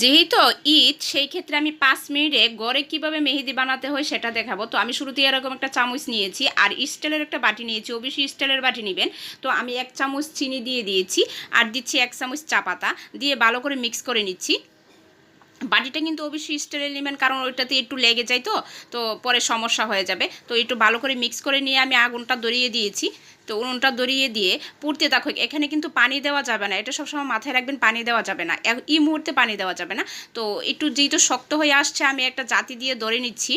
যেহেতু ঈদ, সেই ক্ষেত্রে আমি পাঁচ মিনিটে গড়ে কীভাবে মেহেদি বানাতে হয় সেটা দেখাবো। তো আমি শুরুতে এরকম একটা চামচ নিয়েছি আর স্টিলের একটা বাটি নিয়েছি। অবশ্যই স্টিলের বাটি নেবেন। তো আমি এক চামচ চিনি দিয়ে দিয়েছি আর দিচ্ছি এক চামচ চা পাতা দিয়ে ভালো করে মিক্স করে নিচ্ছি। বাটিটা কিন্তু অবশ্যই স্টিলের নেবেন, কারণ ওইটাতে একটু লেগে যায় তো তো পরে সমস্যা হয়ে যাবে। তো একটু ভালো করে মিক্স করে নিয়ে আমি আগুনটা ধরিয়ে দিয়েছি। তো উনুনটা ধরিয়ে দিয়ে পুড়তে দেখো এখানে কিন্তু পানি দেওয়া যাবে না। এটা সবসময় মাথায় রাখবেন, পানি দেওয়া যাবে না। এই মুহূর্তে পানি দেওয়া যাবে না। তো একটু যেহেতু শক্ত হয়ে আসছে, আমি একটা জাতি দিয়ে ধরে নিচ্ছি।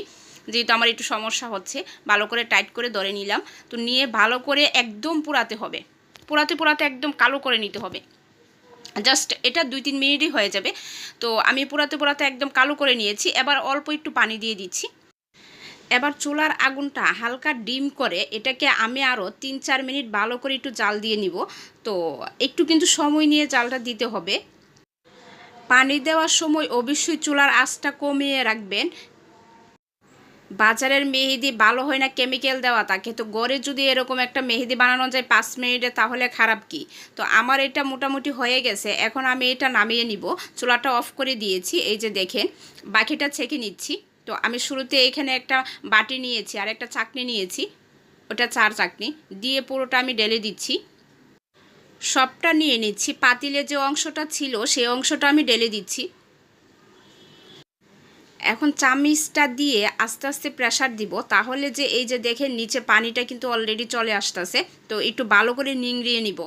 যেহেতু আমার একটু সমস্যা হচ্ছে, ভালো করে টাইট করে ধরে নিলাম। তো নিয়ে ভালো করে একদম পোড়াতে হবে। পোড়াতে পোড়াতে একদম কালো করে নিতে হবে। জাস্ট এটা দুই তিন মিনিটই হয়ে যাবে। তো আমি পোড়াতে পোড়াতে একদম কালো করে নিয়েছি। এবার অল্প একটু পানি দিয়ে দিচ্ছি। এবার চুলার আগুনটা হালকা ডিম করে এটাকে আমি আরও তিন চার মিনিট ভালো করে একটু জাল দিয়ে নিব। তো একটু কিন্তু সময় নিয়ে জালটা দিতে হবে। পানি দেওয়ার সময় অবশ্যই চুলার আঁচটা কমিয়ে রাখবেন। বাজারের মেহেদি ভালো হয় না কেমিক্যাল দেওয়া থাকে তো গড়ে যদি এরকম একটা মেহেদি বানানো যায় পাঁচ মিনিটে, তাহলে খারাপ কি? তো আমার এটা মোটামুটি হয়ে গেছে, এখন আমি এটা নামিয়ে নিব, চুলাটা অফ করে দিয়েছি, এই যে দেখেন, বাকিটা ছেঁকে নিচ্ছি। তো আমি শুরুতে এখানে একটা বাটি নিয়েছি, আর একটা চাকনি নিয়েছি, ওটা চার চাকনি, দিয়ে পুরোটা আমি ডেলে দিচ্ছি। সবটা নিয়ে নিচ্ছি, পাতিলে যে অংশটা ছিল, সেই অংশটা আমি ডেলে দিচ্ছি। এখন চামিচটা দিয়ে আস্তে আস্তে প্রেশার দিব, তাহলে যে এই যে দেখেন নিচে পানিটা কিন্তু অলরেডি চলে আসতেছে, তো একটু ভালো করে নিংড়িয়ে নিব,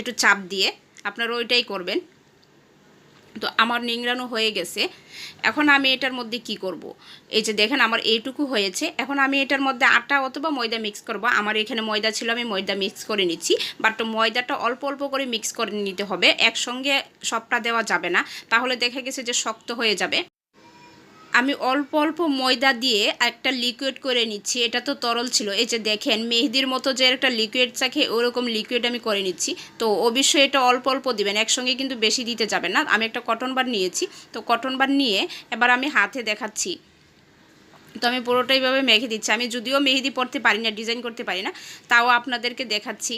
একটু চাপ দিয়ে, আপনারা ওইটাই করবেন তো আমার নিংড়ানো হয়ে গেছে, এখন আমি এটার মধ্যে কি করব। এই যে দেখেন আমার এইটুকু হয়েছে, এখন আমি এটার মধ্যে আটা অথবা ময়দা মিক্স করব, আমার এখানে ময়দা ছিল, আমি ময়দা মিক্স করে নিচ্ছি বাট ময়দাটা অল্প অল্প করে মিক্স করে নিতে হবে, একসঙ্গে সবটা দেওয়া যাবে না, তাহলে দেখা গেছে যে শক্ত হয়ে যাবে আমি অল্প অল্প ময়দা দিয়ে একটা লিকুইড করে নিচ্ছি। এটা তো তরল ছিল। এই যে দেখেন, মেহেদির মতো যে একটা লিকুইড চাকে ওরকম লিকুইড আমি করে নিচ্ছি। তো অবশ্যই এটা অল্প অল্প দিবেন, একসঙ্গে কিন্তু বেশি দিতে যাবেন না। আমি একটা কটন বার নিয়েছি। তো কটন বার নিয়ে এবার আমি হাতে দেখাচ্ছি। তো আমি পুরোটা এইভাবে মেখে দিচ্ছি। আমি যদিও মেহেদি পড়তে পারি না ডিজাইন করতে পারি না, তাও আপনাদেরকে দেখাচ্ছি।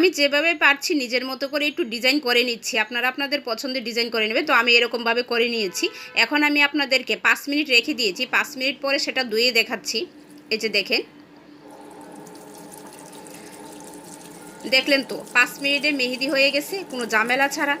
আমি যেভাবে পারছি নিজের মতো করে একটু ডিজাইন করে নিচ্ছি। আপনারা আপনাদের পছন্দের ডিজাইন করে নেবে, তো আমি এরকমভাবে করে নিয়েছি। এখন আমি আপনাদেরকে পাঁচ মিনিট রেখে দিয়েছি, পাঁচ মিনিট পরে সেটা ধুয়ে দেখাচ্ছি। এই যে দেখেন। দেখলেন তো, পাঁচ মিনিটে মেহেদি হয়ে গেছে, কোনো ঝামেলা ছাড়া।